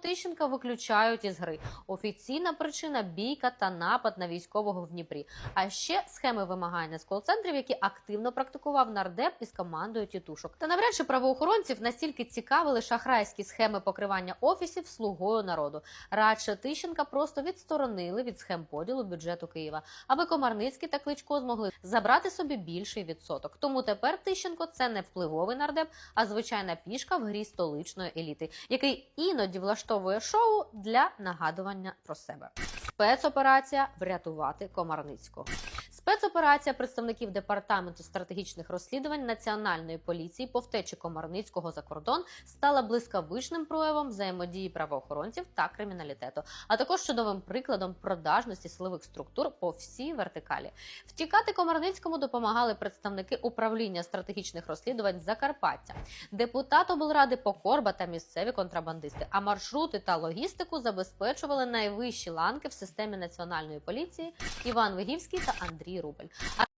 Тищенка виключають із гри. Офіційна причина бійка та напад на військового в Дніпрі. А ще схеми вимагання з кол-центрів, які активно практикував нардеп із командою тітушок. Та навряд чи правоохоронців настільки цікавили шахрайські схеми покривання офісів слугою народу. Радше Тищенка просто відсторонили від схем поділу бюджету Києва, аби Комарницький та Кличко змогли забрати собі більший відсоток. Тому тепер Тищенко це не впливовий нардеп, а звичайна пішка в грі столичної еліти, який іноді влаштовує шоу для нагадування про себе. Спецоперація врятувати Комарницького. Спецоперація представників департаменту стратегічних розслідувань національної поліції по втечі Комарницького за кордон стала блискавичним проявом взаємодії правоохоронців та криміналітету, а також чудовим прикладом продажності силових структур по всій вертикалі. Втікати Комарницькому допомагали представники управління стратегічних розслідувань Закарпаття, депутат облради Покорба та місцеві контрабандисти. А маршрути та логістику забезпечували найвищі ланки в системі національної поліції Іван Вигівський та Андрій Рубель.